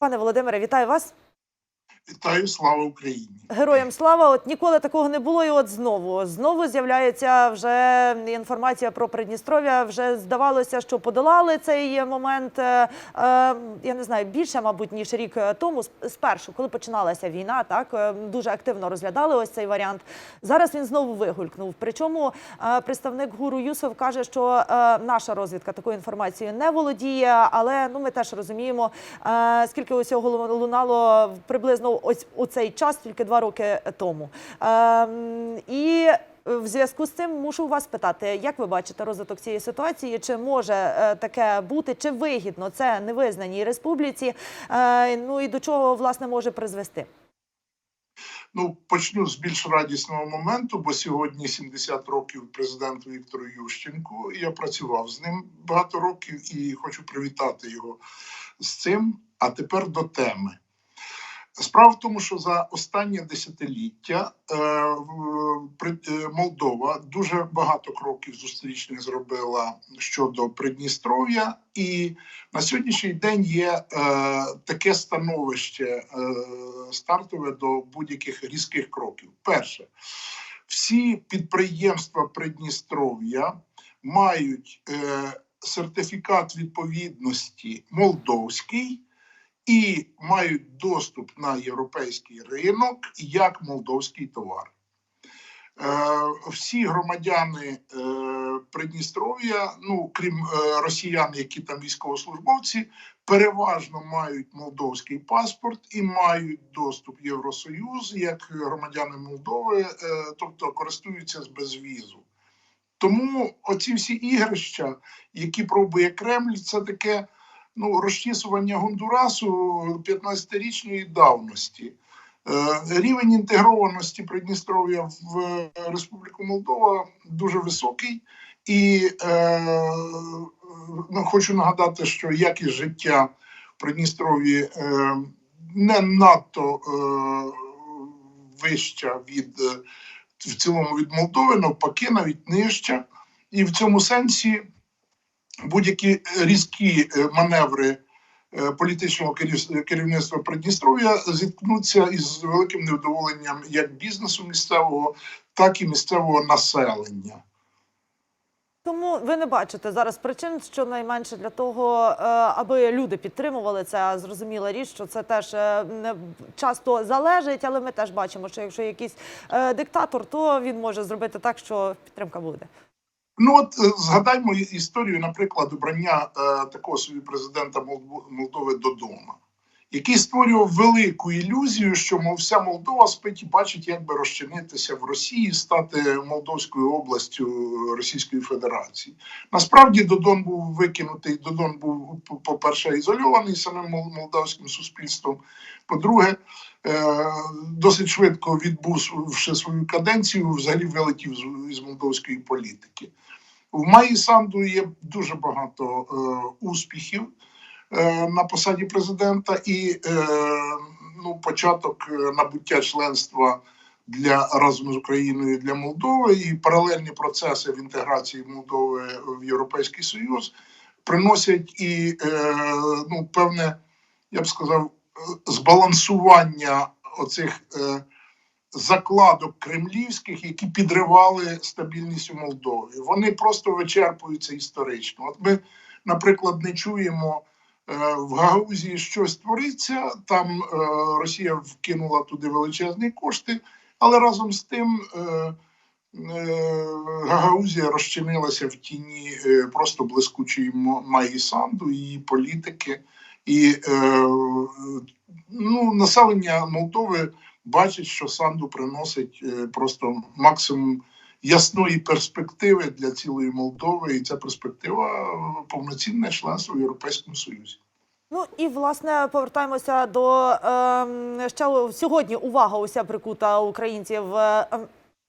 Пане Володимире, вітаю вас. Вітаю, слава Україні! Героям слава! От ніколи такого не було, і от знову знову з'являється вже інформація про Придністров'я. Вже здавалося, що подолали цей момент. е, е, Я не знаю, більше, мабуть, ніж рік тому. Спершу, коли починалася війна, так е, дуже активно розглядали ось цей варіант. Зараз він знову вигулькнув. Причому е, представник гуру Юсов каже, що е, наша розвідка такою інформацією не володіє, але ну ми теж розуміємо, е, скільки усього лунало приблизно ось у цей час, тільки два роки тому. Ем, І в зв'язку з цим мушу вас питати, як ви бачите розвиток цієї ситуації? Чи може е, таке бути, чи вигідно це невизнаній республіці? Е, Ну і до чого власне може призвести? Ну почну з більш радісного моменту, бо сьогодні 70 років президенту Віктору Ющенку. Я працював з ним багато років і хочу привітати його з цим. А тепер до теми. Справа в тому, що за останнє десятиліття е, е, Молдова дуже багато кроків зустрічних зробила щодо Придністров'я, і на сьогоднішній день є е, таке становище стартове до будь-яких різких кроків. Перше, всі підприємства Придністров'я мають сертифікат відповідності молдовський і мають доступ на європейський ринок як молдовський товар. Е, всі громадяни е, Придністров'я, ну крім е, росіян, які там військовослужбовці, переважно мають молдовський паспорт і мають доступ в Євросоюз як громадяни Молдови, тобто користуються з безвізу. Тому оці всі ігрища, які пробує Кремль, це таке ну, розчісування Гондурасу 15-річної давності. Е, Рівень інтегрованості Придністров'я в е, Республіку Молдова дуже високий, і е, ну, хочу нагадати, що якість життя в Придністров'ї не надто вища від в цілому від Молдови, навпаки, навіть нижча. І в цьому сенсі будь-які різкі е, маневри е, політичного керів- керівництва Придністров'я зіткнуться із великим невдоволенням як бізнесу місцевого, так і місцевого населення. Тому ви не бачите зараз причин, що найменше для того, е, аби люди підтримували це. Зрозуміла річ, що це теж часто залежить, але ми теж бачимо, що якщо якийсь диктатор, то він може зробити так, що підтримка буде. Ну от е, згадаймо історію, наприклад, обрання е, такого собі президента Молдо- Молдови Додома, який створював велику ілюзію, що мов вся Молдова спить і бачить, як би розчинитися в Росії, стати Молдовською областю Російської Федерації. Насправді Додон був викинутий. Додон був по- по-перше, ізольований самим мол- молдавським суспільством. По-друге, е, досить швидко відбувши свою каденцію, взагалі вилетів з- молдовської політики. В Майї Санду є дуже багато е, успіхів на посаді президента, і е, ну, початок е, набуття членства для разом з Україною для Молдови і паралельні процеси в інтеграції Молдови в Європейський Союз приносять і е, ну, певне, я б сказав, е, збалансування оцих. Е, закладок кремлівських, які підривали стабільність у Молдові. Вони просто вичерпуються історично. От ми, наприклад, не чуємо е, в Гагаузії щось твориться. Там е, Росія вкинула туди величезні кошти, але разом з тим. Е, е, Гагаузія розчинилася в тіні е, просто блискучої Майї Санду, її політики, і е, ну, населення Молдови бачить, що Санду приносить е, просто максимум ясної перспективи для цілої Молдови, і ця перспектива повноцінне членство в Європейському Союзі. Ну і власне повертаємося до е, ще сьогодні. Увага уся прикута українців.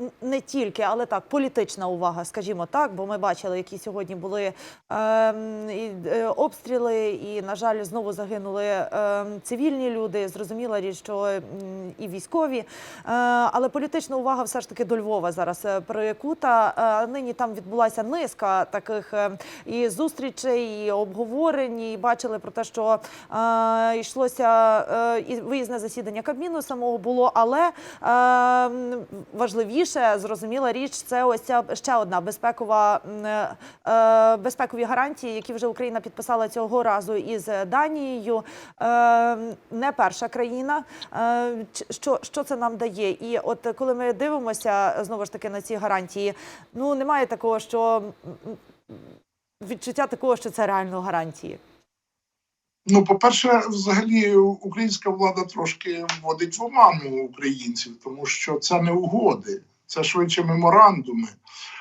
Е, Не тільки, але так, політична увага, скажімо так, бо ми бачили, які сьогодні були і, е, обстріли, і, на жаль, знову загинули ем, цивільні люди. Зрозуміла річ, що м, і військові. Е, але політична увага все ж таки до Львова зараз е, прикута. Е, нині там відбулася низка таких е, і зустрічей, і обговорень. І бачили про те, що е, йшлося е, виїзне засідання Кабміну самого було, але е, м, важливіше, зрозуміла річ, це ось ця ще одна безпекова м, е, безпекові гарантії, які вже Україна підписала цього разу із Данією. Е, не перша країна. Е, що, що це нам дає? І от коли ми дивимося знову ж таки на ці гарантії, ну немає такого, що відчуття такого, що це реально гарантії. Ну, по-перше, взагалі українська влада трошки вводить в оману українців, тому що це не угоди, це швидше меморандуми.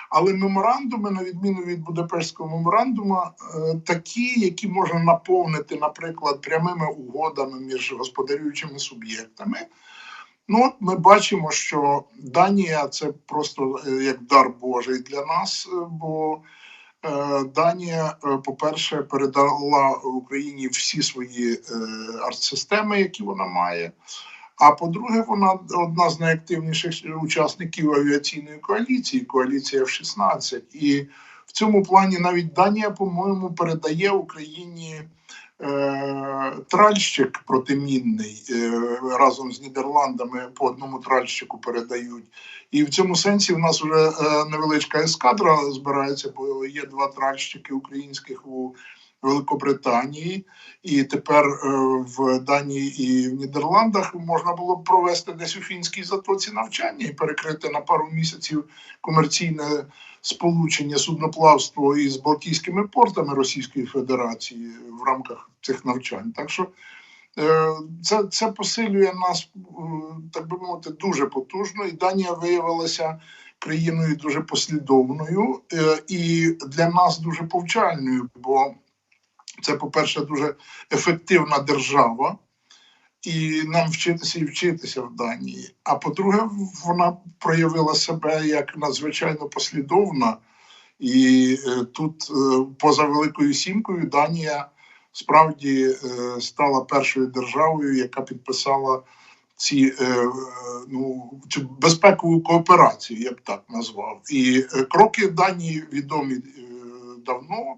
Але меморандуми, на відміну від Будапештського меморандуму, е, такі, які можна наповнити, наприклад, прямими угодами між господарюючими суб'єктами. Ну, от ми бачимо, що Данія це просто е, як дар Божий для нас, е, бо Данія, по-перше, передала Україні всі свої артсистеми, які вона має. А по-друге, вона одна з найактивніших учасників авіаційної коаліції, коаліція F-16. І в цьому плані навіть Данія, по-моєму, передає Україні е, тральщик протимінний е, разом з Нідерландами по одному тральщику передають. І в цьому сенсі в нас вже е, невеличка ескадра збирається, бо є два тральщики українських у Великобританії, і тепер е, в Данії і в Нідерландах можна було б провести десь у фінській затоці навчання і перекрити на пару місяців комерційне сполучення судноплавство із Балтійськими портами Російської Федерації в рамках цих навчань. Так що Е, Це, це посилює нас, е, так би мовити, дуже потужно, і Данія виявилася країною дуже послідовною і для нас дуже повчальною, бо це, по-перше, дуже ефективна держава, і нам вчитися і вчитися в Данії. А по-друге, вона проявила себе як надзвичайно послідовна, і е, тут, е, поза Великою Сімкою, Данія справді е, стала першою державою, яка підписала ці ну безпекову кооперацію, я б так назвав. І кроки Данії відомі давно.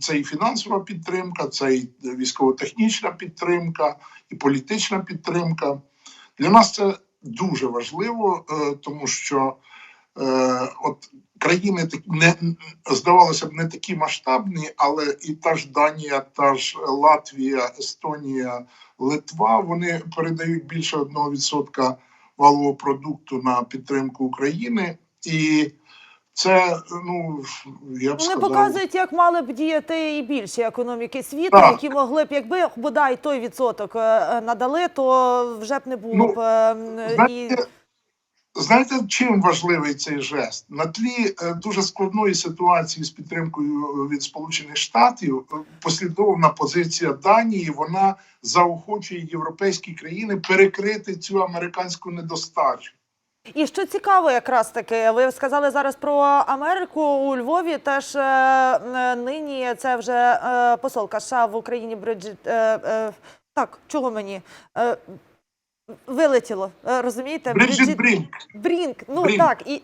Це і фінансова підтримка, це і військово-технічна підтримка, і політична підтримка. Для нас це дуже важливо, е, тому що е, от країни не здавалося б не такі масштабні, але і та ж Данія, та ж Латвія, Естонія, Литва вони передають більше 1% валового продукту на підтримку України, і це ну я б Вони сказав, показують, як мали б діяти і більші економіки світу, Так. які могли б, якби бодай той відсоток е, надали, то вже б не було Ну, б е, м, і Знаєте, знаєте, чим важливий цей жест? На тлі е, дуже складної ситуації з підтримкою від Сполучених Штатів послідовна позиція Данії вона заохочує європейські країни перекрити цю американську недостачу. І що цікаво, якраз таки, ви сказали зараз про Америку у Львові. Теж е, нині це вже е, посолка США в Україні Бриджит. Е, е, так, чого мені? Е, вилетіло, е, розумієте? Бриджит Брінк. Брінк, ну Брінк. так і.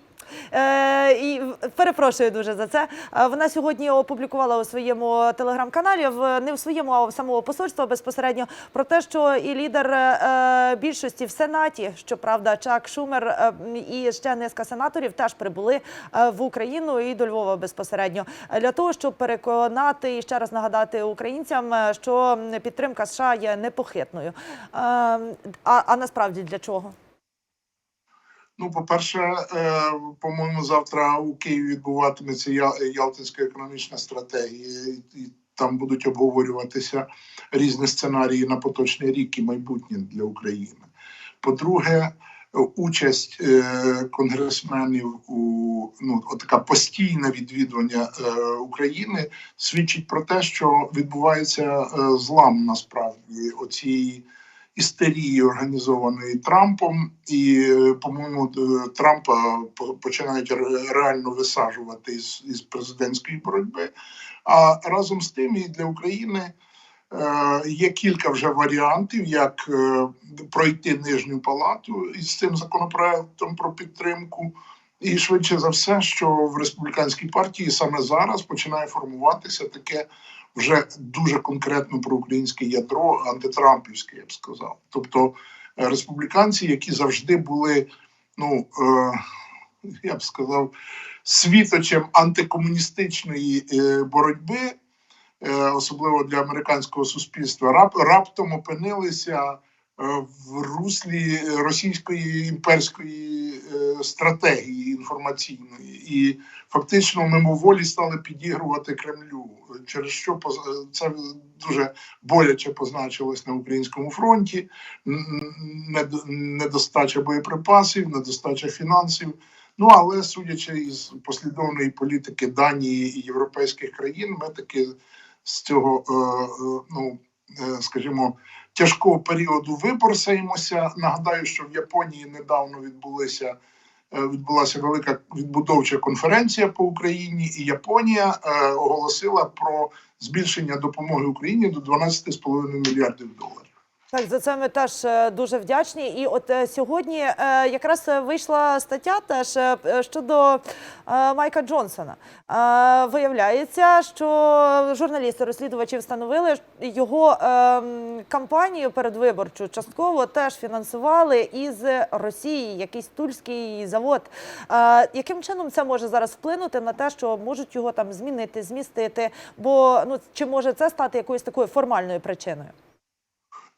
Е, і перепрошую дуже за це. Е, Вона сьогодні опублікувала у своєму телеграм-каналі, в не в своєму, а в самого посольства безпосередньо про те, що і лідер е, більшості в сенаті, щоправда, Чак Шумер і ще низка сенаторів теж прибули в Україну і до Львова безпосередньо для того, щоб переконати і ще раз нагадати українцям, що підтримка США є непохитною. Е, А, а насправді для чого? Ну, по-перше, е, по-моєму, завтра у Києві відбуватиметься Ялтинська економічна стратегія, і- там будуть обговорюватися різні сценарії на поточний рік і майбутнє для України. По-друге, участь е, конгресменів у ну, така постійне відвідування е, України свідчить про те, що відбувається злам насправді оцієї істерії, організованої Трампом, і, е, по-моєму, е, Трампа починають реально висаджувати із, із президентської боротьби. А разом з тим і для України е, є кілька вже варіантів, як пройти нижню палату із цим законопроектом про підтримку. І швидше за все, що в республіканській партії саме зараз починає формуватися таке вже дуже конкретно проукраїнське ядро, антитрампівське, я б сказав. Тобто е, республіканці, які завжди були, ну е, я б сказав, світочем антикомуністичної е, боротьби, е, особливо для американського суспільства, рап, раптом опинилися в руслі російської імперської е, стратегії інформаційної і фактично мимоволі стали підігрувати Кремлю, через що це дуже боляче позначилось на українському фронті. недостача боєприпасів, недостача фінансів. Ну але судячи із послідовної політики Данії і європейських країн, ми таки з цього, е, е, ну е, скажімо, тяжкого періоду виборсаємося. Нагадаю, що в Японії недавно відбулися. е, Відбулася велика відбудовча конференція по Україні, і Японія е, оголосила про збільшення допомоги Україні до 12,5 мільярдів доларів. Так, за це ми теж е, дуже вдячні. І от е, сьогодні е, якраз вийшла стаття теж щодо Майка Джонсона. Виявляється, що журналісти розслідувачі встановили його е, кампанію передвиборчу частково теж фінансували із Росії, якийсь тульський завод. Яким чином це може зараз вплинути на те, що можуть його там змінити, змістити? Бо ну чи може це стати якоюсь такою формальною причиною?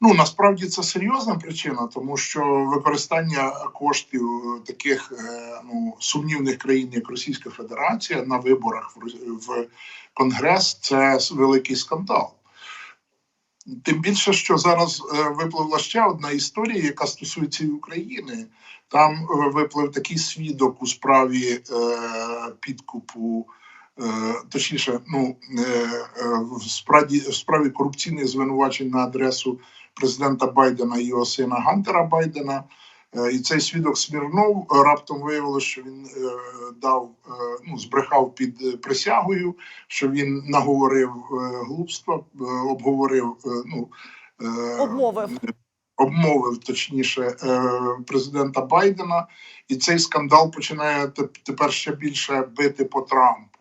Ну насправді це серйозна причина, тому що використання коштів таких е, ну сумнівних країн, як Російська Федерація, на виборах в, Конгрес це великий скандал. Тим більше, що зараз е, випливла ще одна історія, яка стосується України. Там е, виплив такий свідок у справі е, підкупу, е, точніше, ну е, е, в справі, в справі корупційних звинувачень на адресу президента Байдена і його сина Гантера Байдена. Е, І цей свідок Смірнов е, раптом виявилося, що він е, дав е, ну збрехав під е, присягою, що він наговорив е, глупства, е, обговорив е, ну е, Обмовив. обмовив точніше е, президента Байдена, і цей скандал починає тепер ще більше бити по Трампу.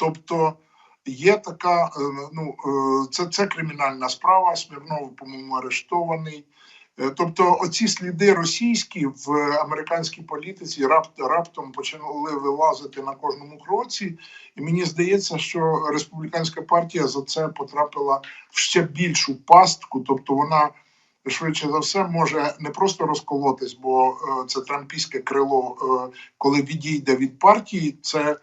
Тобто є така, е, ну е, це, це кримінальна справа. Смірнов, по-моєму, арештований. Е, Тобто, оці сліди російські в американській політиці рапт, раптом почали вилазити на кожному кроці, і мені здається, що республіканська партія за це потрапила в ще більшу пастку, тобто вона швидше за все може не просто розколотись, бо це трампійське крило, коли відійде від партії, це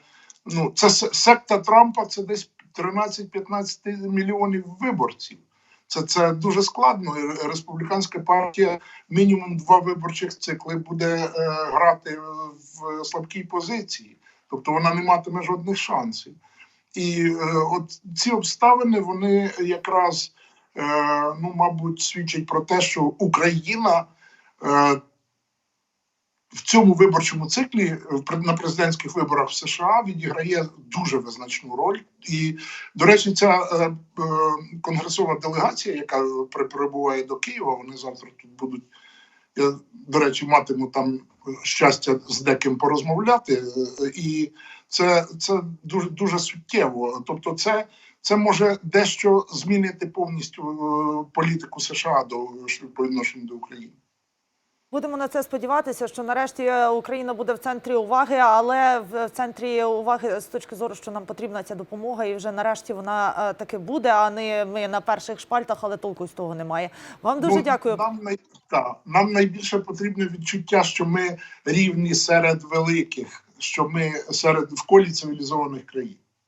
ну це секта Трампа, це десь 13-15 мільйонів виборців. Це, це дуже складно. Республіканська партія мінімум два виборчих цикли буде е, грати в слабкій позиції, тобто вона не матиме жодних шансів. І е, от ці обставини вони якраз е, ну, мабуть, свідчать про те, що Україна е, в цьому виборчому циклі е, на президентських виборах в США відіграє дуже визначну роль. І, до речі, ця е, е, конгресова делегація, яка при- прибуває до Києва, вони завтра тут будуть. Я, до речі, матиму там щастя з деким порозмовляти, і це, це дуже дуже суттєво. Тобто, це, це може дещо змінити повністю політику США до по відношенню до України. Будемо на це сподіватися, що нарешті е, Україна буде в центрі уваги, але в центрі уваги з точки зору, що нам потрібна ця допомога, і вже нарешті вона е, таки буде, а не ми на перших шпальтах, але толку з того немає. Вам дуже Ну, дякую. Нам най... та, нам найбільше потрібне відчуття, що ми рівні серед великих, що ми серед в колі цивілізованих країн.